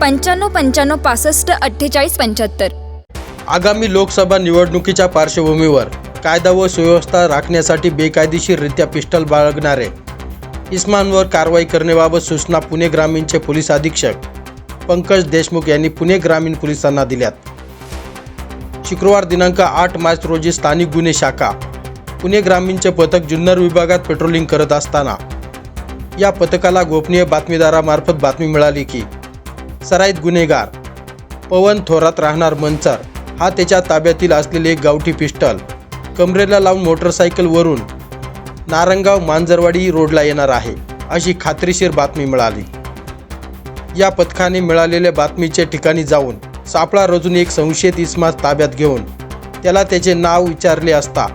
पंच्याण्णव पंच्याण्णव पासष्ट अठ्ठेचाळीस पंच्याहत्तर. आगामी लोकसभा निवडणुकीच्या पार्श्वभूमीवर कायदा व सुव्यवस्था राखण्यासाठी बेकायदेशीररित्या पिस्टल बाळगणारे. इस्मानवर कारवाई करण्याबाबत सूचना पुणे ग्रामीणचे पोलीस अधीक्षक पंकज देशमुख यांनी पुणे ग्रामीण पोलिसांना दिल्यात. शुक्रवार दिनांक आठ मार्च रोजी स्थानिक गुन्हे शाखा पुणे ग्रामीणचे पथक जुन्नर विभागात पेट्रोलिंग करत असताना या पथकाला गोपनीय बातमीदारामार्फत बातमी मिळाली की सराईत गुन्हेगार. पवन थोरात राहणार मंचर. हा त्याच्या ताब्यातील असलेले एक गावठी पिस्टल. कमरेला लावून मोटरसायकलवरून नारंगाव मांजरवाडी रोडला येणार आहे अशी खात्रीशीर बातमी मिळाली. या पथकाने मिळालेल्या बातमीच्या ठिकाणी जाऊन सापळा रचून एक संशयित इस्मास ताब्यात घेऊन त्याला त्याचे नाव विचारले असता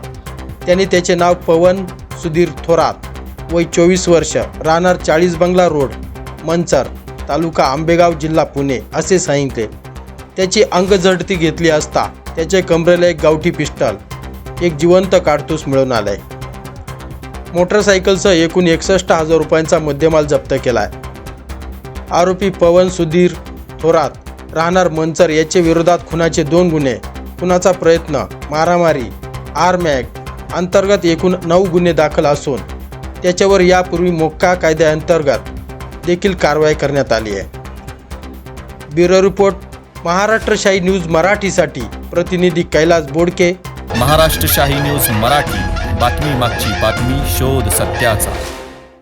त्याने त्याचे नाव पवन सुधीर थोरात वय चोवीस वर्ष राहणार चाळीस बंगला रोड मंचर. तालुका आंबेगाव जिल्हा पुणे असे सांगितले त्याची अंगझडती घेतली असता त्याच्या कमरेला एक गावठी पिस्टल एक जिवंत काडतूस मिळून आलाय. मोटरसायकलसह एकूण एकसष्ट हजार रुपयांचा मुद्देमाल जप्त केलाय. आरोपी पवन सुधीर थोरात राहणार मंचर याच्या विरोधात खुनाचे दोन गुन्हे खुनाचा प्रयत्न मारामारी आरमॅग अंतर्गत एकूण नऊ गुन्हे दाखल असून त्याच्यावर यापूर्वी मोक्का कायद्याअंतर्गत देखील कारवाई करण्यात आली आहे. ब्युरो रिपोर्ट महाराष्ट्रशाही न्यूज मराठीसाठी. प्रतिनिधी कैलास बोडके. महाराष्ट्रशाही न्यूज मराठी. बातमी मागची बातमी शोध सत्याचा.